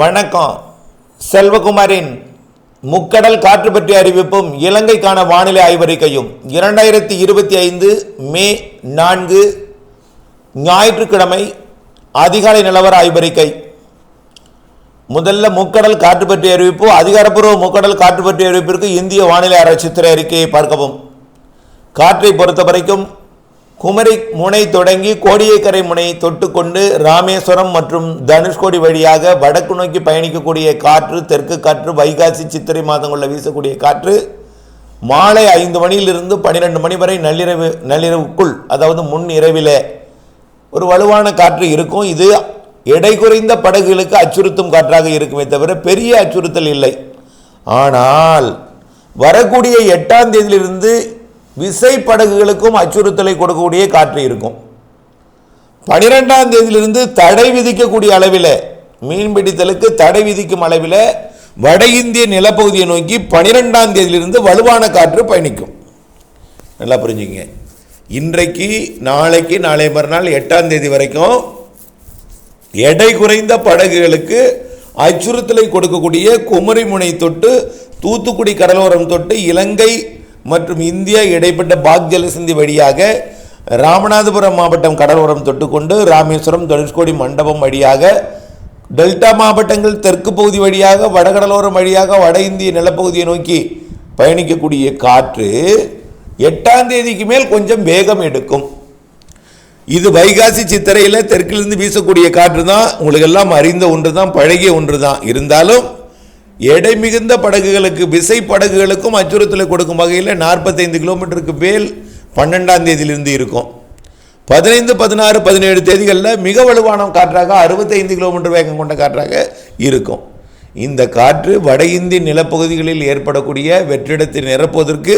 வணக்கம். செல்வகுமாரின் முக்கடல் காற்று பற்றிய அறிவிப்பும் இலங்கைக்கான வானிலை ஆய்வறிக்கையும் இரண்டாயிரத்தி இருபத்தி ஐந்து மே நான்கு ஞாயிற்றுக்கிழமை அதிகாலை நிலவர ஆய்வறிக்கை. முதல்ல முக்கடல் காற்று பற்றிய அறிவிப்பு அதிகாரப்பூர்வ முக்கடல் காற்று பற்றிய அறிவிப்பிற்கு இந்திய வானிலை ஆராய்ச்சித்துறை அறிக்கையை பார்க்கவும். காற்றை பொறுத்த வரைக்கும் குமரி முனை தொடங்கி கோடியக்கரை முனை தொட்டுக்கொண்டு ராமேஸ்வரம் மற்றும் தனுஷ்கோடி வழியாக வடக்கு நோக்கி பயணிக்கக்கூடிய காற்று தெற்கு காற்று வைகாசி சித்திரை மாதங்களில் வீசக்கூடிய காற்று மாலை ஐந்து மணியிலிருந்து பன்னிரெண்டு மணி வரை நள்ளிரவு நள்ளிரவுக்குள் அதாவது முன் இரவிலே ஒரு வலுவான காற்று இருக்கும். இது எடை குறைந்த படகுகளுக்கு அச்சுறுத்தும் காற்றாக இருக்குமே தவிர பெரிய அச்சுறுத்தல் இல்லை. ஆனால் வரக்கூடிய எட்டாம் தேதியிலிருந்து விசை படகுகளுக்கும் அச்சுறுத்தலை கொடுக்கக்கூடிய காற்று இருக்கும். பனிரெண்டாம் தேதியிலிருந்து தடை விதிக்கக்கூடிய அளவில் மீன்பிடித்தலுக்கு தடை விதிக்கும் அளவில் வட இந்திய நிலப்பகுதியை நோக்கி பனிரெண்டாம் தேதியிலிருந்து வலுவான காற்று பயணிக்கும். நல்லா புரிஞ்சுங்க இன்றைக்கு நாளைக்கு நாளை மறுநாள் எட்டாம் தேதி வரைக்கும் எடை குறைந்த படகுகளுக்கு அச்சுறுத்தலை கொடுக்கக்கூடிய குமரிமுனை தொட்டு தூத்துக்குடி கடலோரம் தொட்டு இலங்கை மற்றும் இந்தியா இடைப்பட்ட பாக் ஜலசந்தி வழியாக ராமநாதபுரம் மாவட்டம் கடலோரம் தொட்டுக்கொண்டு ராமேஸ்வரம் தனுஷ்கோடி மண்டபம் வழியாக டெல்டா மாவட்டங்கள் தெற்கு பகுதி வழியாக வடகடலோரம் வழியாக வட இந்திய நிலப்பகுதியை நோக்கி பயணிக்கக்கூடிய காற்று எட்டாம் தேதிக்கு மேல் கொஞ்சம் வேகம் எடுக்கும். இது வைகாசி சித்திரையில் தெற்கிலிருந்து வீசக்கூடிய காற்று தான் உங்களுக்கு எல்லாம் அறிந்த ஒன்று தான் பழகிய ஒன்று தான் இருந்தாலும் எடை மிகுந்த படகுகளுக்கு விசை படகுகளுக்கும் அச்சுறுத்தலை கொடுக்கும் வகையில் நாற்பத்தைந்து கிலோமீட்டருக்கு மேல் பன்னெண்டாம் தேதியிலிருந்து இருக்கும். பதினைந்து பதினாறு பதினேழு தேதிகளில் மிக வலுவான காற்றாக அறுபத்தைந்து கிலோமீட்டர் வேகம் கொண்ட காற்றாக இருக்கும். இந்த காற்று வட இந்திய நிலப்பகுதிகளில் ஏற்படக்கூடிய வெற்றிடத்தை நிரப்புவதற்கு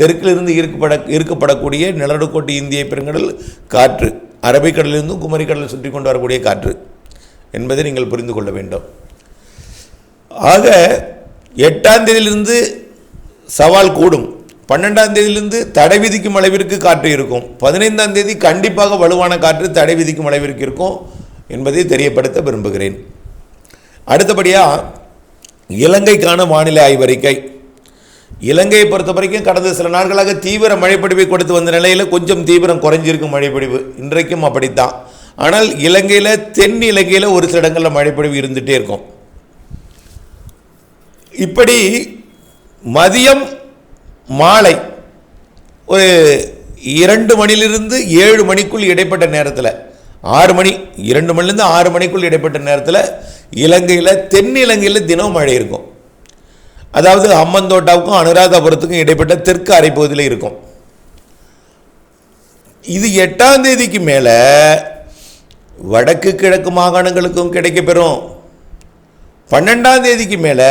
தெற்கிலிருந்து இருக்கப்பட இருக்கப்படக்கூடிய நிலநடுக்கோட்டு இந்திய பெருங்கடல் காற்று அரபிக்கடலிலிருந்தும் குமரிக்கடலில் சுற்றி கொண்டு வரக்கூடிய காற்று என்பதை நீங்கள் புரிந்து கொள்ள வேண்டும். ஆக எட்டாம் தேதியிலிருந்து சவால் கூடும். பன்னெண்டாம் தேதியிலிருந்து தடை விதிக்கும் அளவிற்கு காற்று இருக்கும். பதினைந்தாம் தேதி கண்டிப்பாக வலுவான காற்று தடை விதிக்கும் அளவிற்கு இருக்கும் என்பதை தெரியப்படுத்த விரும்புகிறேன். அடுத்தபடியாக இலங்கைக்கான வானிலை ஆய்வறிக்கை. இலங்கையை பொறுத்த வரைக்கும் கடந்த சில நாட்களாக தீவிர மழைப்பொழிவை கொடுத்து வந்த நிலையில் கொஞ்சம் தீவிரம் குறைஞ்சிருக்கும் மழைப்பொழிவு இன்றைக்கும் அப்படித்தான். ஆனால் இலங்கையில் தென் இலங்கையில் ஒரு சில இடங்களில் மழைப்பொழிவு இருந்துகிட்டே இருக்கும். இப்படி மதியம் மாலை ஒரு இரண்டு மணிலிருந்து ஏழு மணிக்குள் இடைப்பட்ட நேரத்தில் ஆறு மணி இரண்டு மணிலேருந்து ஆறு மணிக்குள் இடைப்பட்ட நேரத்தில் இலங்கையில் தென் இலங்கையில் தினம் மழை இருக்கும். அதாவது அம்மந்தோட்டாவுக்கும் அனுராதபுரத்துக்கும் இடைப்பட்ட தெற்கு அரைப்பகுதியில் இருக்கும். இது எட்டாம் தேதிக்கு மேலே வடக்கு கிழக்கு மாகாணங்களுக்கும் கிடைக்கப்பெறும். பன்னெண்டாம் தேதிக்கு மேலே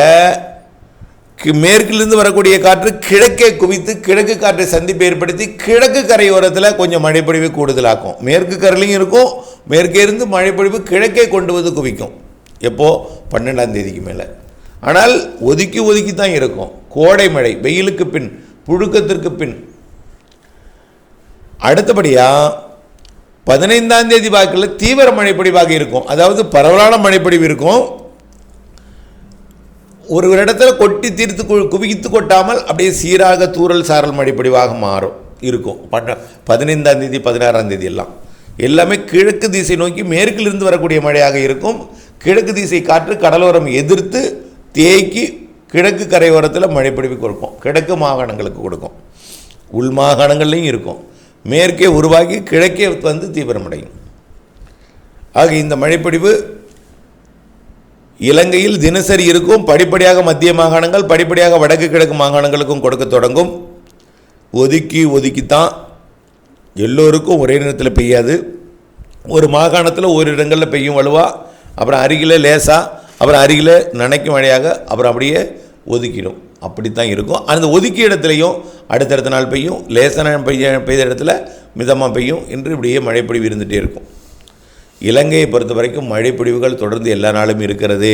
மேற்கிலிருந்து வரக்கூடிய காற்று கிழக்கே குவித்து கிழக்கு காற்றை சந்திப்பை ஏற்படுத்தி கிழக்கு கரையோரத்தில் கொஞ்சம் மழைப்பொழிவு கூடுதலாக்கும். மேற்கு கரையிலையும் இருக்கும் மேற்கே இருந்து மழைப்பொழிவு கிழக்கே கொண்டு வந்து குவிக்கும். எப்போ? பன்னெண்டாம் தேதிக்கு மேலே. ஆனால் ஒதுக்கி ஒதுக்கி தான் இருக்கும். கோடை மழை வெயிலுக்கு பின் புழுக்கத்திற்கு பின். அடுத்தபடியாக பதினைந்தாம் தேதி வாக்கில் தீவிர மழைப்பொழிவாக இருக்கும். அதாவது பரவலான மழைப்பொழிவு இருக்கும். ஒரு இடத்துல கொட்டி தீர்த்து கு- குவித்து கொட்டாமல் அப்படியே சீராக தூறல் சாரல் மடிப்படிவாக மாறும் இருக்கும். பன்ன பதினைந்தாம் தேதி பதினாறாம் தேதி எல்லாம். எல்லாமே கிழக்கு திசை நோக்கி மேற்கிலிருந்து வரக்கூடிய மழையாக இருக்கும். கிழக்கு திசை காற்று கடலோரம் எதிர்த்து தேக்கி கிழக்கு கரையோரத்தில் மழைப்பொழிவு கொடுக்கும். கிழக்கு மாகாணங்களுக்கு கொடுக்கும். உள் மாகாணங்கள்லையும் இருக்கும். மேற்கே உருவாகி கிழக்கே வந்து தீவிரமடையும். ஆக இந்த மழைப்பிடிவு இலங்கையில் தினசரி இருக்கும் படிப்படியாக மத்திய மாகாணங்கள் படிப்படியாக வடக்கு கிழக்கு மாகாணங்களுக்கும் கொடுக்க தொடங்கும். ஒதுக்கி ஒதுக்கித்தான். எல்லோருக்கும் ஒரே நேரத்தில் பெய்யாது. ஒரு மாகாணத்தில் ஒரு இடங்களில் பெய்யும் வலுவா அப்புறம் அருகில் லேசாக அப்புறம் அருகில் நனைக்கும் மழையாக அப்புறம் அப்படியே ஒதுக்கிடும். அப்படித்தான் இருக்கும். அந்த ஒதுக்கிய இடத்துலையும் அடுத்தடுத்த நாள் பெய்யும். லேசான பெய்ய பெய்த இடத்துல மிதமாக பெய்யும். என்று இப்படியே மழைப்பொழிவு இருந்துகிட்டே இருக்கும். இலங்கையை பொறுத்த வரைக்கும் மழைப்பொழிவுகள் தொடர்ந்து எல்லா நாளும் இருக்கிறது.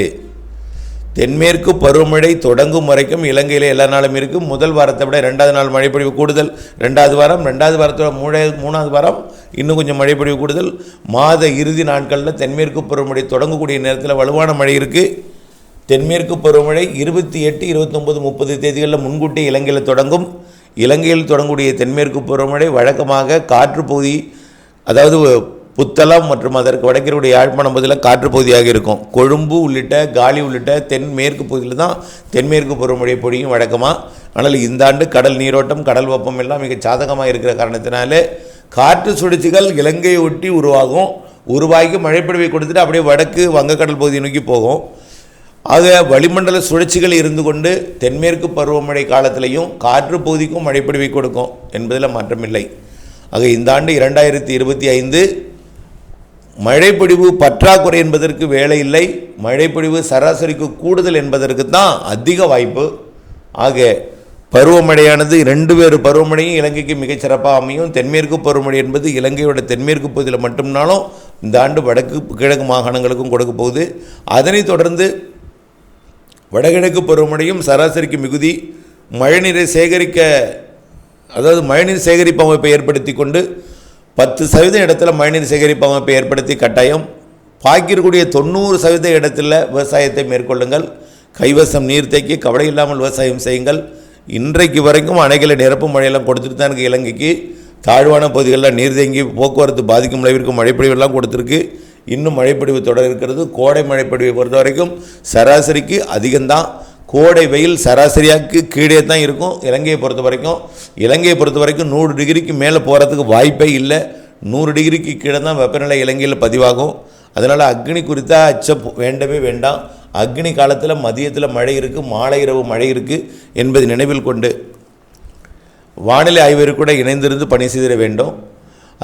தென்மேற்கு பருவமழை தொடங்கும் வரைக்கும் இலங்கையில் எல்லா நாளும் இருக்கும். முதல் வாரத்தை விட ரெண்டாவது நாள் மழைப்பொழிவு கூடுதல். ரெண்டாவது வாரம் ரெண்டாவது வாரத்தோட மூணு மூணாவது வாரம் இன்னும் கொஞ்சம் மழைப்பொழிவு கூடுதல். மாத இறுதி நாட்களில் தென்மேற்கு பருவமழை தொடங்கக்கூடிய நேரத்தில் வலுவான மழை இருக்குது தென்மேற்கு பருவமழை இருபத்தி எட்டு இருபத்தொம்பது முப்பது தேதிகளில் முன்கூட்டி இலங்கையில் தொடங்கும். இலங்கையில் தொடங்கக்கூடிய தென்மேற்கு பருவமழை வழக்கமாக காற்று பகுதி அதாவது புத்தளம் மற்றும் அதற்கு வடக்கிற யாழ்ப்பாணம் பகுதியில் காற்று பகுதியாக இருக்கும். கொழும்பு உள்ளிட்ட காலி உள்ளிட்ட தென்மேற்கு பகுதியில் தான் தென்மேற்கு பருவமழை பொழியும் வழக்கமாக ஆனால் இந்த ஆண்டு கடல் நீரோட்டம் கடல் வெப்பம் எல்லாம் மிக சாதகமாக இருக்கிற காரணத்தினாலே காற்று சுழற்சிகள் இலங்கையை ஒட்டி உருவாகும். உருவாகி மழைப்பொழிவை கொடுத்துட்டு அப்படியே வடக்கு வங்கக்கடல் பகுதியை நோக்கி போகும். ஆக வளிமண்டல சுழற்சிகள் இருந்து கொண்டு தென்மேற்கு பருவமழை காலத்திலையும் காற்று பகுதிக்கும் மழைப்பொழிவை கொடுக்கும் என்பதில் மாற்றமில்லை. ஆக இந்த ஆண்டு இரண்டாயிரத்தி இருபத்தி ஐந்து மழைப்பொழிவு பற்றாக்குறை என்பதற்கு வேலை இல்லை. மழைப்பொழிவு சராசரிக்கு கூடுதல் என்பதற்கு தான் அதிக வாய்ப்பு. ஆக பருவமழையானது ரெண்டு வேறு பருவமழையும் இலங்கைக்கு மிகச்சிறப்பாக அமையும். தென்மேற்கு பருவமழை என்பது இலங்கையோட தென்மேற்கு பகுதியில் மட்டும்னாலும் இந்த ஆண்டு வடக்கு கிழக்கு மாகாணங்களுக்கும் கொடுக்க போகுது. அதனைத் தொடர்ந்து வடகிழக்கு பருவமழையும் சராசரிக்கு மிகுதி. மழைநீரை சேகரிக்க அதாவது மழைநீர் சேகரிப்பு அமைப்பை ஏற்படுத்தி கொண்டு பத்து சதவீத இடத்துல மழைநீர் சேகரிப்பு அமைப்பை ஏற்படுத்தி கட்டாயம். பாக்கி தொண்ணூறு சதவீத இடத்துல விவசாயத்தை மேற்கொள்ளுங்கள். கைவசம் நீர் தேக்கி கவலை இல்லாமல் விவசாயம் செய்யுங்கள். இன்றைக்கு வரைக்கும் அணைகளை நிரப்பு மழையெல்லாம் கொடுத்துட்டு தான் இருக்கு இலங்கைக்கு. தாழ்வான பகுதிகளில் நீர் தேங்கி போக்குவரத்து பாதிக்கும் அளவிற்கு மழைப்பொழிவெல்லாம் கொடுத்துருக்கு. இன்னும் மழைப்பொழிவு தொடர் இருக்கிறது. கோடை மழைப்பொழிவை பொறுத்த வரைக்கும் சராசரிக்கு அதிகம்தான். கோடை வெயில் சராசரியாக்கு கீழே தான் இருக்கும். இலங்கையை பொறுத்த வரைக்கும் இலங்கையை பொறுத்த வரைக்கும் நூறு டிகிரிக்கு மேலே போகிறதுக்கு வாய்ப்பே இல்லை. நூறு டிகிரிக்கு கீழே தான் வெப்பநிலை இலங்கையில் பதிவாகும். அதனால் அக்னி குறித்தா அச்சம் வேண்டவே வேண்டாம். அக்னி காலத்தில் மதியத்தில் மழை இருக்குது மாலை இரவு மழை இருக்குது என்பதை நினைவில் கொண்டு வானிலை ஆய்வருக்கு கூட இணைந்திருந்து பணி செய்திட வேண்டும்.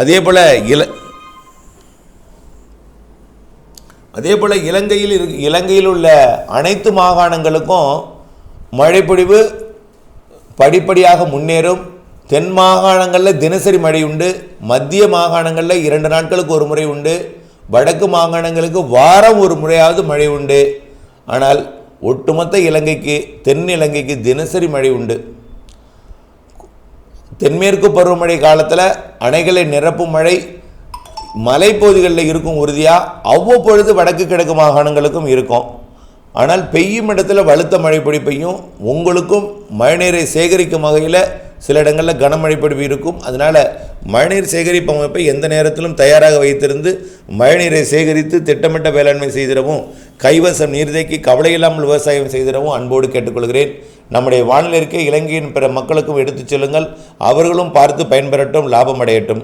அதே போல் இல அதே போல் இலங்கையில் இரு இலங்கையில் உள்ள அனைத்து மாகாணங்களுக்கும் மழைப்பொழிவு படிப்படியாக முன்னேறும். தென் மாகாணங்களில் தினசரி மழை உண்டு. மத்திய மாகாணங்களில் இரண்டு நாட்களுக்கு ஒரு முறை உண்டு. வடக்கு மாகாணங்களுக்கு வாரம் ஒரு முறையாவது மழை உண்டு. ஆனால் ஒட்டுமொத்த இலங்கைக்கு தென் இலங்கைக்கு தினசரி மழை உண்டு. தென்மேற்கு பருவமழை காலத்தில் அணைகளை நிரப்பும் மழை மலைப்பகுதிகளில் இருக்கும் உறுதியாக அவ்வப்பொழுது வடக்கு கிழக்கு மாகாணங்களுக்கும் இருக்கும். ஆனால் பெய்யும் இடத்துல வலுத்த மழை பெய்யும். உங்களுக்கும் மழைநீரை சேகரிக்கும் வகையில் சில இடங்களில் கனமழை பொழிவு இருக்கும். அதனால் மழைநீர் சேகரிப்பு அமைப்பை எந்த நேரத்திலும் தயாராக வைத்திருந்து மழைநீரை சேகரித்து திட்டமிட்ட வேளாண்மை செய்திடவும் கைவசம் நீர்தேக்கி கவலையில்லாமல் விவசாயம் செய்திடவும் அன்போடு கேட்டுக்கொள்கிறேன். நம்முடைய வானிலைக்கு இலங்கையின் பிற மக்களுக்கும் எடுத்துச் செல்லுங்கள். அவர்களும் பார்த்து பயன்பெறட்டும் லாபம் அடையட்டும்.